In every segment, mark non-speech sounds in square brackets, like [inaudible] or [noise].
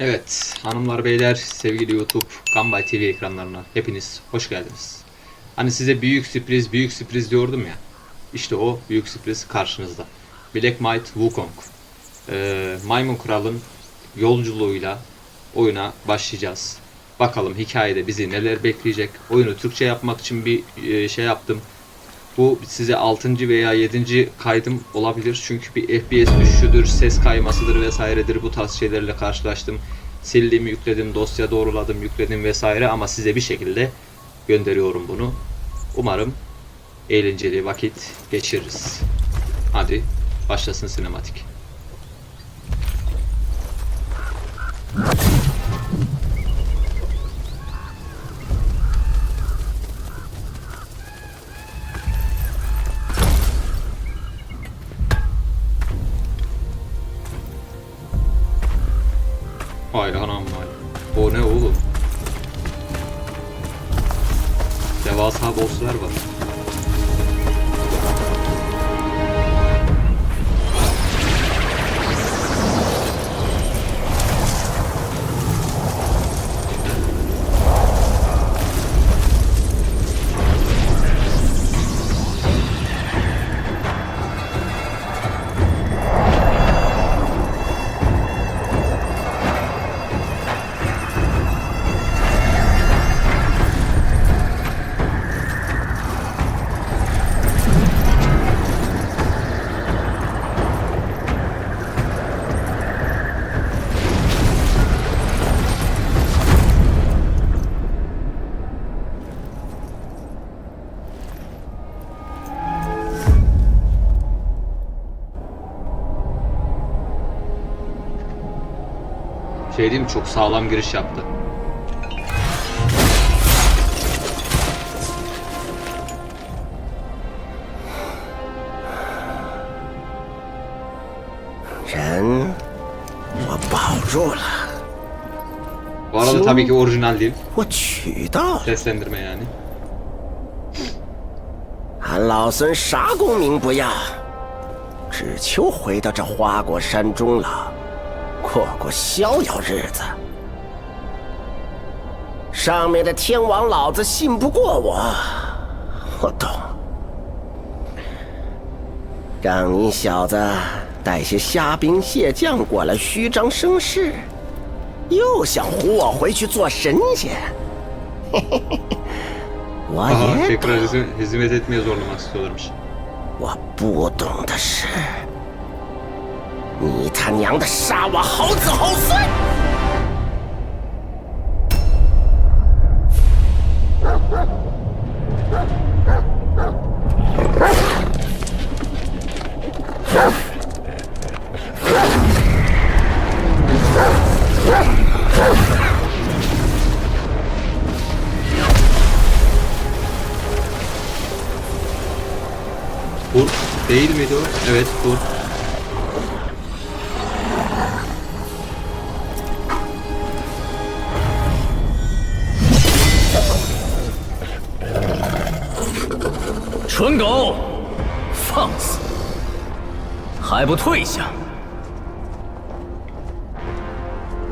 Evet, hanımlar beyler, sevgili YouTube, Gambay TV ekranlarına hepiniz hoş geldiniz. Hani size büyük sürpriz, büyük sürpriz diyordum ya. İşte o büyük sürpriz karşınızda. Black Might Wukong. Ee, Maymun Kral'ın yolculuğuyla oyuna başlayacağız. Bakalım hikayede bizi neler bekleyecek. Oyunu Türkçe yapmak için bir e, şey yaptım. Bu size 6. veya 7. kaydım olabilir. Çünkü bir FPS düşüşüdür, ses kaymasıdır vesairedir. Bu tarz şeylerle karşılaştım. Sildim, yükledim, dosya doğruladım, yükledim vesaire ama size bir şekilde gönderiyorum bunu. Umarım eğlenceli vakit geçiririz. Hadi başlasın sinematik. 하러 갔어. Şey diyeyim mi? çok sağlam giriş yaptı. 人，我保住了， Bu arada tabii ki orijinal değil. 我取到了。 Seslendirme yani. 俺老孙啥功名不要，只求回到这花果山中了， 过过逍遥日子。上面的天王老子信不过我，我懂。让你小子带些虾兵蟹将过来虚张声势，又想唬我回去做神仙。嘿嘿嘿嘿，我也 istiyorlarmış. 我不懂的是，你他娘的杀我好子好孙！Kurt değil miydi o? Evet kurt. “蠢狗，放肆！还不退下！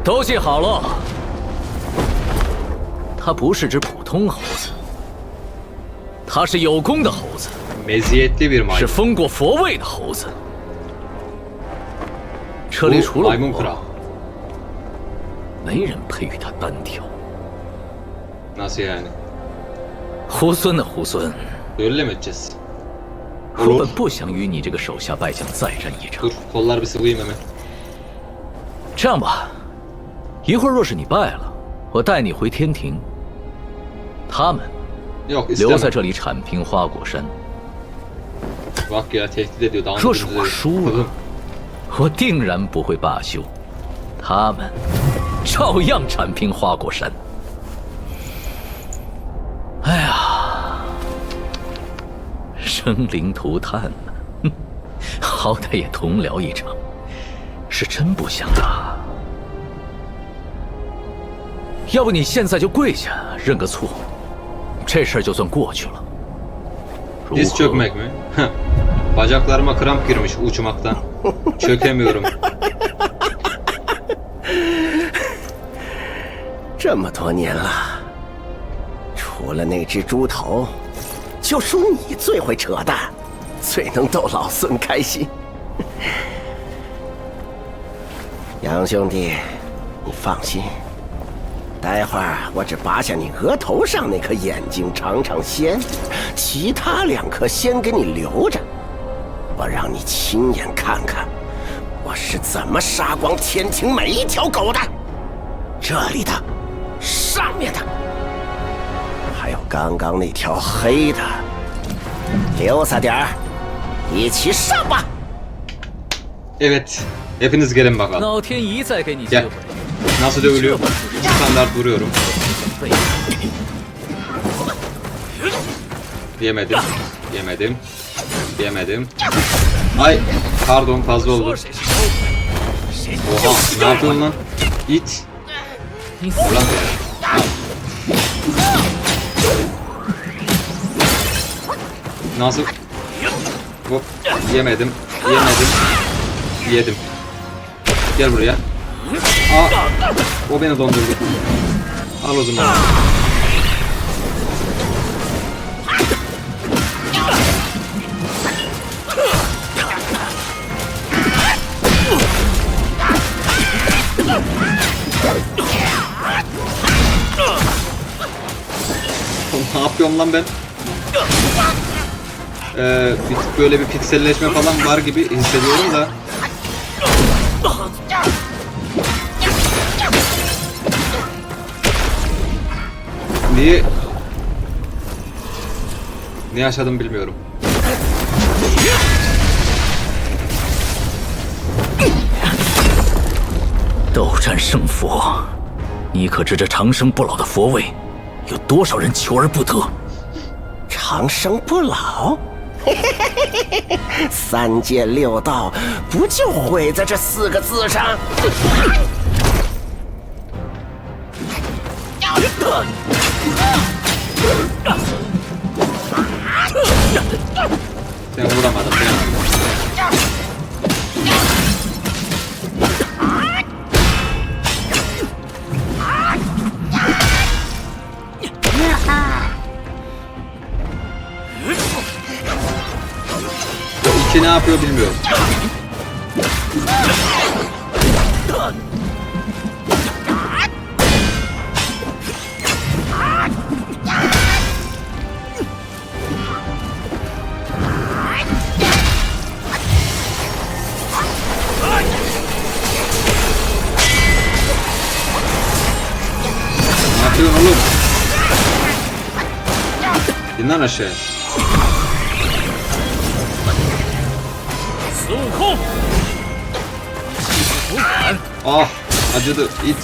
都记好了，他不是只普通猴子，他是有功的猴子，是封过佛位的猴子。这里除了没人配与他单挑。Nasıl yani? 猢狲的猢狲，我本不想与你这个手下败将再战一场。这样吧一会儿若是你败了我带你回天庭。他们留在这里铲平花果山。若是我输了我定然不会罢休。他们照样铲平花果山。生灵涂炭呐、哼好歹也同僚一场，是真不想打。要不你现在就跪下认个错，这事儿就算过去了。如 Diz 何？çökmek mi? Bacaklarıma kramp girmiş uçmaktan. Çökemiyorum. 这么多年了，除了那只猪头，就属你最会扯淡，最能逗老孙开心。杨兄弟，你放心，待会儿我只拔下你额头上那颗眼睛尝尝鲜，其他两颗先给你留着，我让你亲眼看看我是怎么杀光天庭每一条狗的。这里的，上面的，刚刚那条黑的，溜撒点儿，一起上吧！ Evet. Hepiniz gelin bakalım. 老天一再给你机 Gel. 会， Nasıl dövülüyor? Standart vuruyorum. 背 Yemedim. Yemedim. Yemedim. Ay. Pardon fazla oldu. 说谁是妖怪，谁 Oha. Ne yapıyorsun lan? İt. 你死 Ulan. Al. Nasıl? Hop. Yemedim. Yemedim. Yedim. Gel buraya. Aa. O beni dondurdu. Al o zaman. ne yapıyorum lan ben? Ee, bir tık böyle bir pikselleşme falan var gibi hissediyorum da. Niye? Ne yaşadım bilmiyorum. 斗战胜佛，你可知这长生不老 三界六道，不就毁在这四个字上？这我他妈！Yapıyor bilmiyorum. Ne yapıyorsun oğlum? İn lan 아, 아주드, 이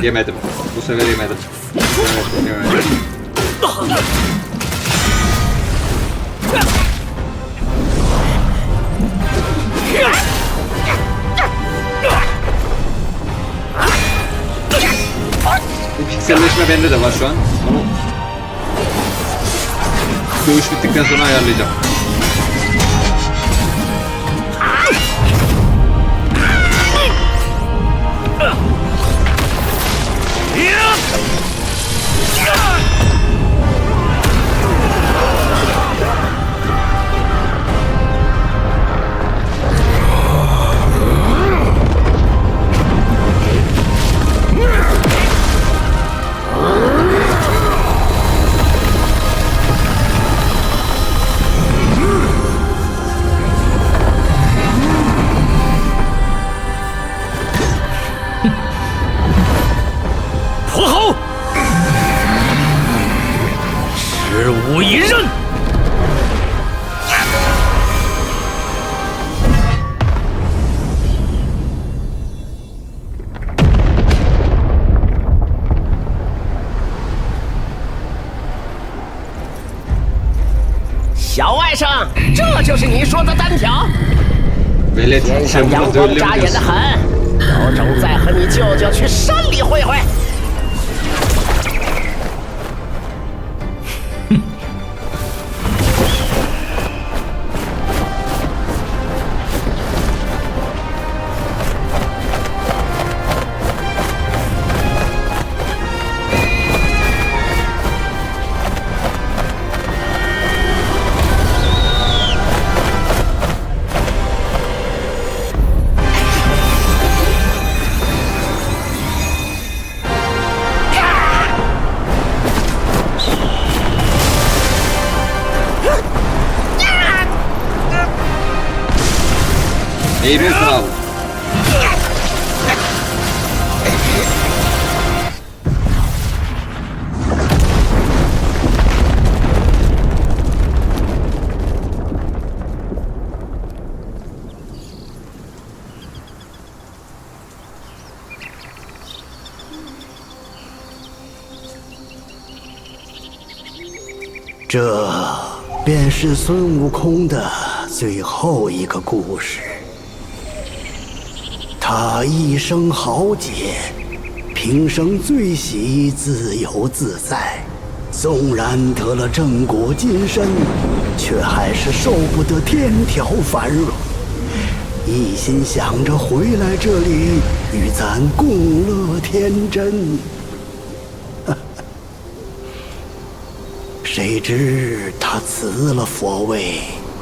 Yemedim. Bu sefer yemedim. Evet, yemedim. Bu pikselleşme bende de var şu an. Onu dövüş bittikten sonra ayarlayacağım. 天上阳光扎眼的很。有种再和你舅舅去山里会会。这便是孙悟空的最后一个故事。他一生豪杰，平生最喜自由自在。纵然得了正果金身，却还是受不得天条繁荣，一心想着回来这里与咱共乐天真。”知他辞了佛位，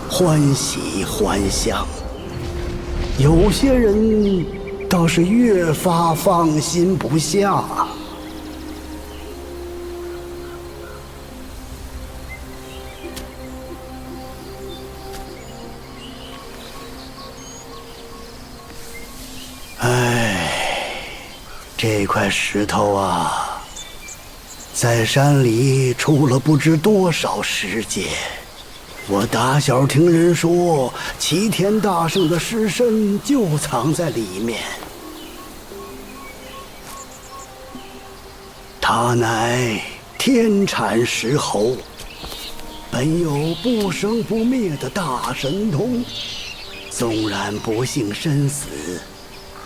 欢喜还乡。有些人倒是越发放心不下。唉，这块石头啊。在山里出了不知多少时间，我打小听人说，齐天大圣的尸身就藏在里面。他乃天产石猴，本有不生不灭的大神通，纵然不幸身死。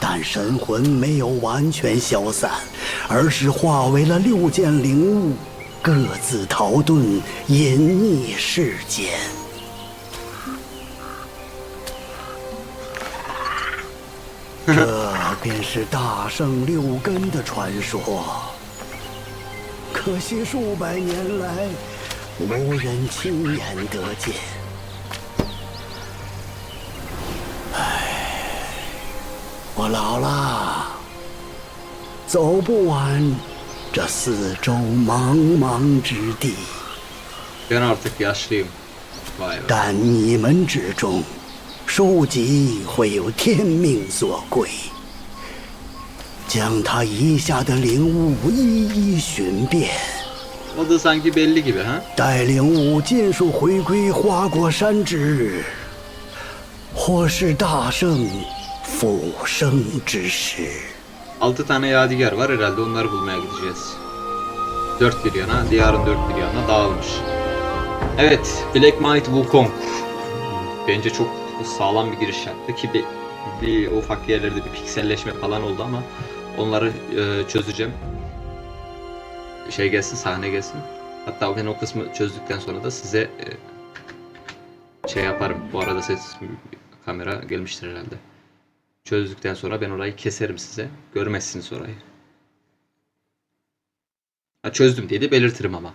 但神魂没有完全消散，而是化为了六件灵物，各自逃遁，隐匿世间。[laughs] 这便是大圣六根的传说。可惜数百年来，无人亲眼得见。唉我老了，走不完这四周茫茫之地。但你们之中，书籍会有天命所归，将他遗下的灵物一一寻遍?待灵物尽数回归花果山之日，或是大圣复生之时。6 tane yadigar var herhalde onları bulmaya gideceğiz. 4 bir yana, diyarın 4 bir yanına dağılmış. Evet, Black Might Wukong. Bence çok sağlam bir giriş yaptı ki bir, bir ufak yerlerde bir pikselleşme falan oldu ama onları e, çözeceğim. Şey gelsin, sahne gelsin. Hatta ben o kısmı çözdükten sonra da size e, şey yaparım. Bu arada ses kamera gelmiştir herhalde. Çözdükten sonra ben orayı keserim size. Görmezsiniz orayı. Ha, çözdüm diye de belirtirim ama.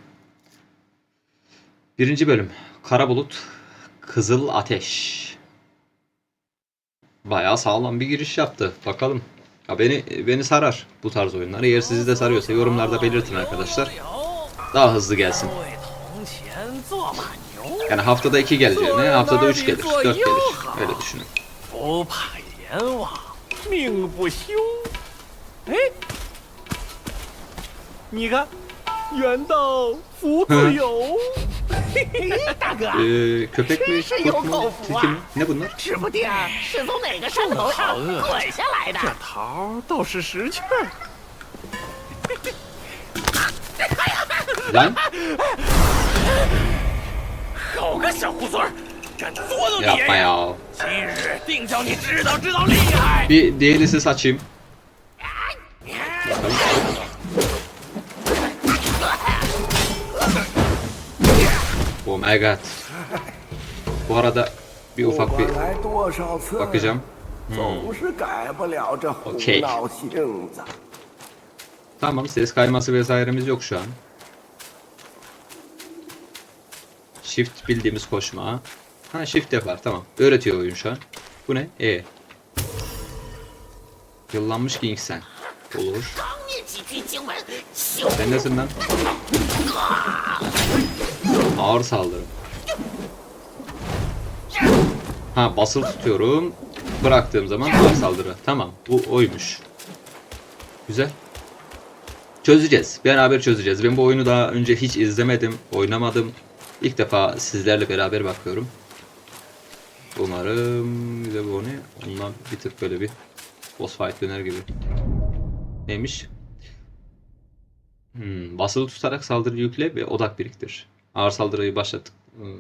Birinci bölüm. Kara bulut, kızıl ateş. Bayağı sağlam bir giriş yaptı. Bakalım. Ya beni beni sarar bu tarz oyunlar. Eğer sizi de sarıyorsa yorumlarda belirtin arkadaşlar. Daha hızlı gelsin. Yani haftada 2 geleceğine haftada 3 gelir, 4 gelir. Öyle düşünün. 阎王，命不休。哎，你看，远道福自有。[laughs] 大哥 mi, 是有口福啊?指不定是从哪个山头上滚下来的。[laughs] 这桃倒是识趣儿。Lan 好个小猢狲儿，敢捉弄你 Bir diğeri ses açayım. Oh my god. Bu arada bir ufak bir bakacağım. Hmm. Okey. Tamam ses kayması vesairemiz yok şu an. Shift bildiğimiz koşma. Ha shift yapar tamam. Öğretiyor oyun şu an. Bu ne? E. Yıllanmış King sen. Olur. Sen nesin lan? Ağır saldırı. Ha basılı tutuyorum. Bıraktığım zaman ağır saldırı. Tamam bu oymuş. Güzel. Çözeceğiz. Beraber çözeceğiz. Ben bu oyunu daha önce hiç izlemedim, oynamadım. İlk defa sizlerle beraber bakıyorum. Umarım bir bu ne? Ondan bir tık böyle bir boss fight döner gibi. Neymiş? Hmm, basılı tutarak saldırı yükle ve odak biriktir. Ağır saldırıyı başlattık. Hmm,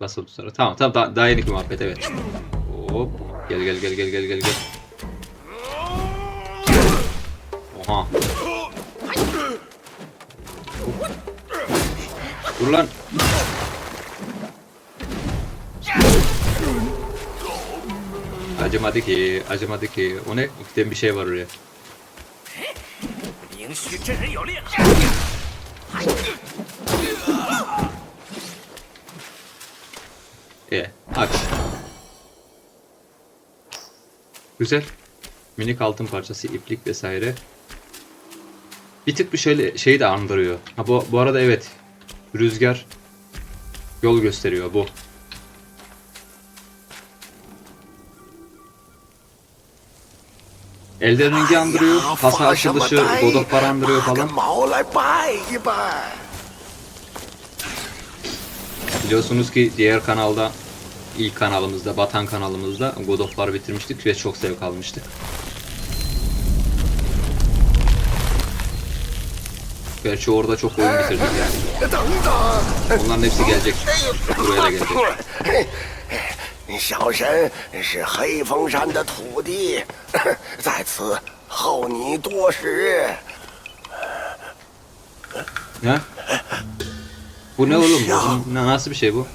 basılı tutarak. Tamam tamam daha, daha yeni muhabbet evet. Hop. Gel gel gel gel gel gel gel. Oha. Dur lan. Acımadı ki, acımadı ki. O ne? Giden bir şey var oraya. E, aç. Güzel. Minik altın parçası, iplik vesaire. Bir tık bir şöyle şeyi de andırıyor. Ha bu, bu arada evet. Rüzgar yol gösteriyor bu. Elden Ring'i andırıyor. Kasa açılışı God of andırıyor falan. Biliyorsunuz ki diğer kanalda ilk kanalımızda, Batan kanalımızda God of War bitirmiştik ve çok zevk almıştık. Gerçi orada çok oyun bitirdik yani. Onların hepsi gelecek. Buraya da gelecek. 小神是黑风山的土地 [laughs] 在此候你多时。你看我那个录像那是不是写过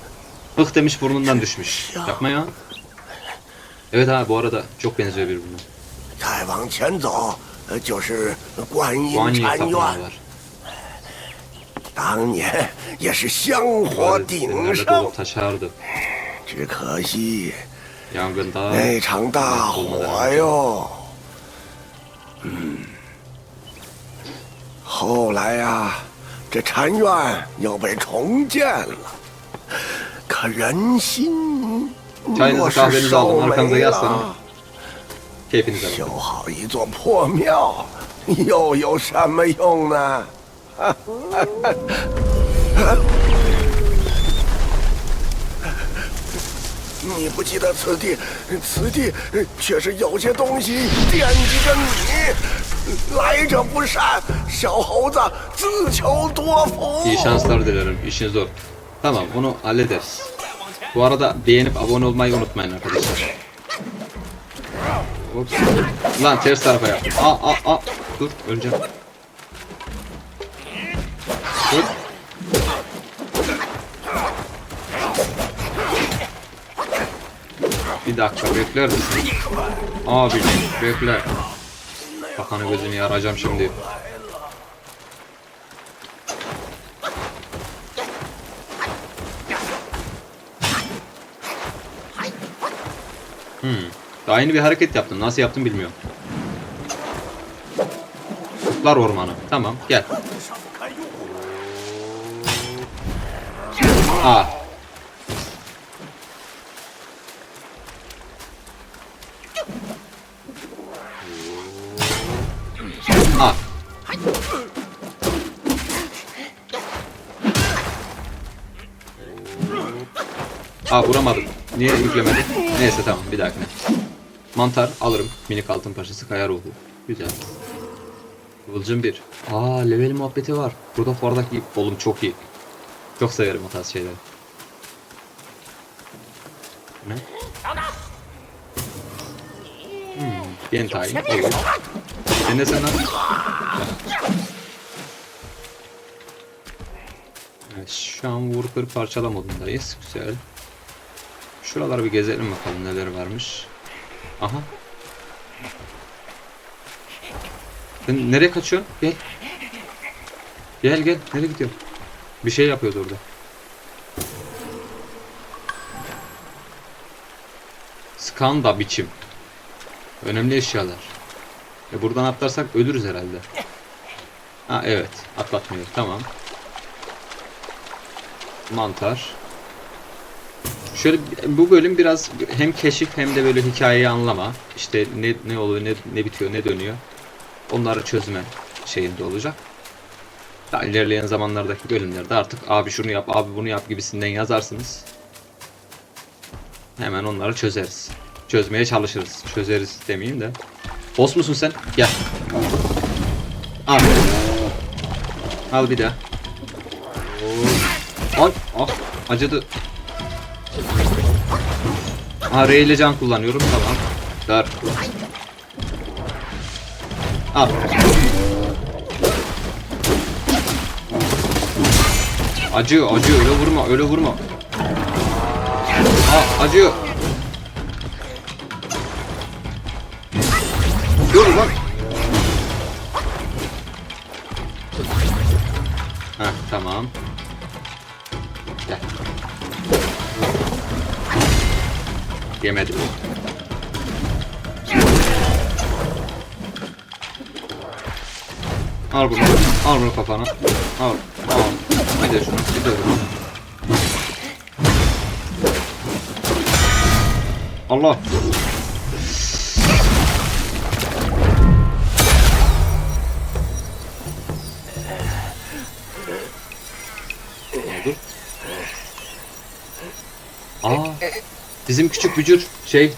再往前走就是观音禅院当年也是香火鼎盛只可惜，那场大火哟，嗯，后来呀，这禅院又被重建了，可人心，我是受没了。修好一座破庙，又有什么用呢？哈哈。你不记得此地，此地却是有些东西惦记着你。来者不善，小猴子自求多福。 İyi şanslar dilerim. İşin zor. Tamam onu hallederiz. Bu arada beğenip abone olmayı unutmayın arkadaşlar. Hop. Lan ters tarafa yap. Aa aa aa. Dur öleceğim. Dur. Bir dakika bekler misin? Abi bekle. Kafanı gözünü yaracağım şimdi. Hmm. Daha yeni bir hareket yaptım. Nasıl yaptım bilmiyorum. Kutlar ormanı. Tamam gel. Aa. Aa vuramadım. Niye yüklemedim? Neyse tamam bir dahakine. Mantar alırım. Minik altın parçası kaya ruhu. Güzel. Kıvılcım 1. Aa level muhabbeti var. Burada Fordaki oğlum çok iyi. Çok severim o tarz şeyleri. Ne? Hmm, Gentai. Olur. Denesene. Evet, şu an kır parçala modundayız. Güzel. Şuraları bir gezelim bakalım neler varmış. Aha. Sen nereye kaçıyorsun? Gel. Gel gel. Nereye gidiyorsun? Bir şey yapıyordu orada. Skanda biçim. Önemli eşyalar. E buradan atlarsak ölürüz herhalde. Ha evet. Atlatmıyor. Tamam. Mantar. Şöyle bu bölüm biraz hem keşif hem de böyle hikayeyi anlama. İşte ne ne oluyor, ne ne bitiyor, ne dönüyor. Onları çözme şeyinde olacak. Daha ilerleyen zamanlardaki bölümlerde artık abi şunu yap, abi bunu yap gibisinden yazarsınız. Hemen onları çözeriz. Çözmeye çalışırız. Çözeriz demeyeyim de. Boss musun sen? Gel. Al. Al bir daha. Al. Ah. Acıdı. Ha R ile can kullanıyorum. Tamam. Dar. Al. Acıyor, acıyor. Öyle vurma, öyle vurma. Aa, acıyor. Dur lan. Heh, tamam. Gel. Yemedi. Al bunu. Al bunu kafana. Al. Al. Bir de şunu. Bir de bunu. Allah. bizim küçük bücür şey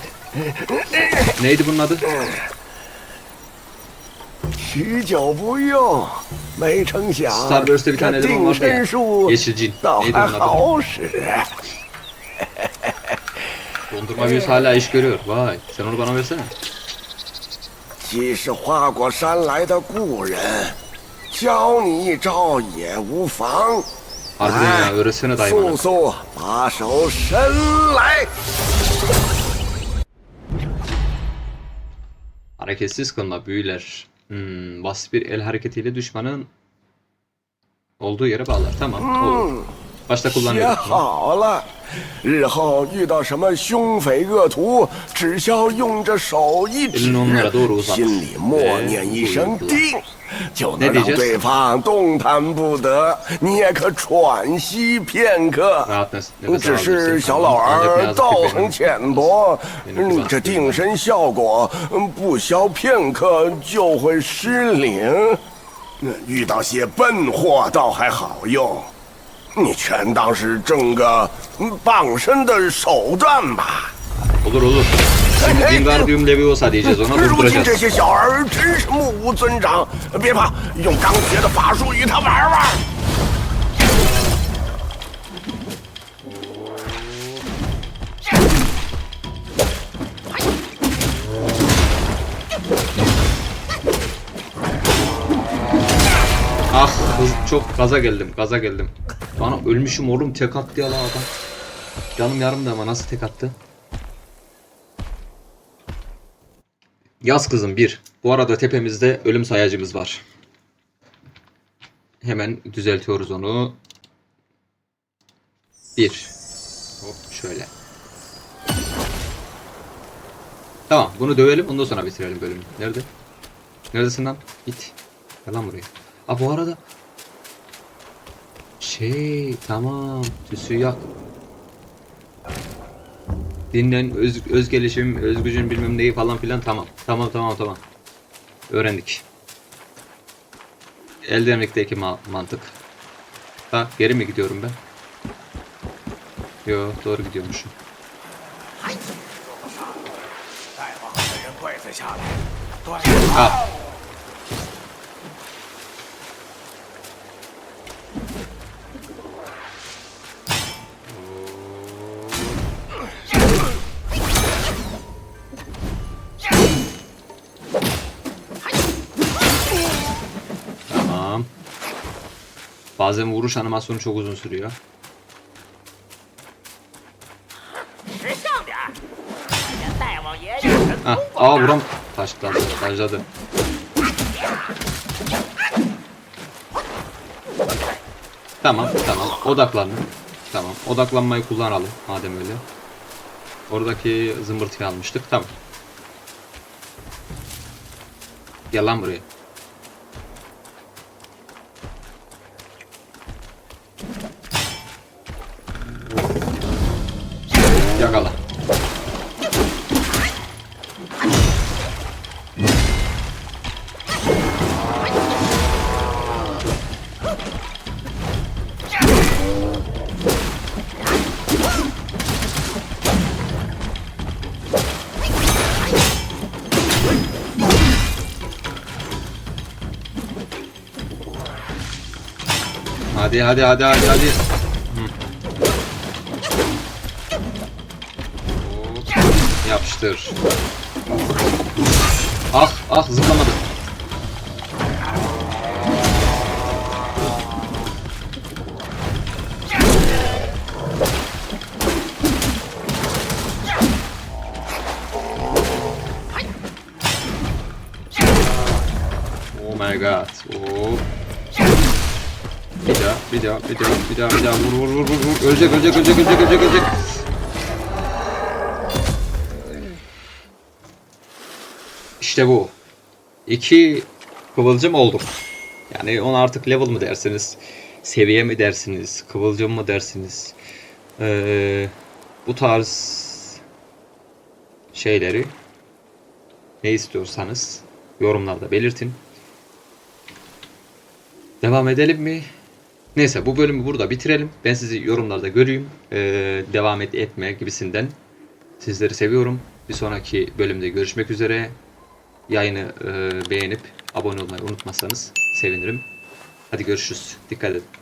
neydi bunun adı? 许久不用，没成想 Starburst'te bir 这 tane eleman 定 vardı ya. 身术 Yeşil cin. 倒 Neydi 还 bunun adı? 好使。 Dondurma virüsü hala iş görüyor. Vay, sen onu bana versene. 既是花果山来的故人，教你一招也无妨。 Harbiden ya, öğretsene dayı 速 bana. 速把手伸来！ Hareketsiz kılma büyüler. Hmm, basit bir el hareketiyle düşmanın olduğu yere bağlar. Tamam, olur. 写好了。日后遇到什么凶匪恶徒只需要用这手一指心里默念一声定就能让对方动弹不得你也可喘息片刻。只是小老儿道行浅薄你这定身效果不消片刻就会失灵。遇到些笨货倒还好用。你全当是挣个傍身的手段吧。不够肉。如今这些小儿真是目无尊长，别怕，用刚学的法术与他玩玩。Çok gaza geldim gaza geldim. Bana ölmüşüm oğlum tek attı ya la adam. Canım yarım da ama nasıl tek attı? Yaz kızım bir. Bu arada tepemizde ölüm sayacımız var. Hemen düzeltiyoruz onu. Bir. Hop şöyle. Tamam bunu dövelim ondan sonra bitirelim bölümü. Nerede? Neredesin lan? Git. Gel lan buraya. Aa bu arada şey tamam. Tüsü yak. Dinlen, öz, öz gelişim, öz gücün bilmem neyi falan filan tamam. Tamam tamam tamam. Öğrendik. Eldenlikteki ma mantık. Ha geri mi gidiyorum ben? Yo doğru gidiyormuşum. Ah. Bazen vuruş animasyonu çok uzun sürüyor. Hah. Aa vuram taşlandı, taşladı. Tamam, tamam. Odaklanın. Tamam. Odaklanmayı kullanalım madem öyle. Oradaki zımbırtıyı almıştık. Tamam. Gel lan buraya. Yakala. Hadi hadi hadi hadi hadi. Yapıştır. Ah ah zıplamadı. Oh my god. Oh. Bir daha, bir daha, bir daha, bir daha, bir daha. Vur, vur, vur, vur. Ölecek, ölecek, ölecek, ölecek, ölecek, ölecek. İşte bu. İki kıvılcım olduk. Yani ona artık level mı dersiniz, seviye mi dersiniz, kıvılcım mı dersiniz? Ee, bu tarz şeyleri ne istiyorsanız yorumlarda belirtin. Devam edelim mi? Neyse bu bölümü burada bitirelim. Ben sizi yorumlarda göreyim. Ee, devam et etme gibisinden. Sizleri seviyorum. Bir sonraki bölümde görüşmek üzere. Yayını e, beğenip abone olmayı unutmazsanız sevinirim. Hadi görüşürüz. Dikkat edin.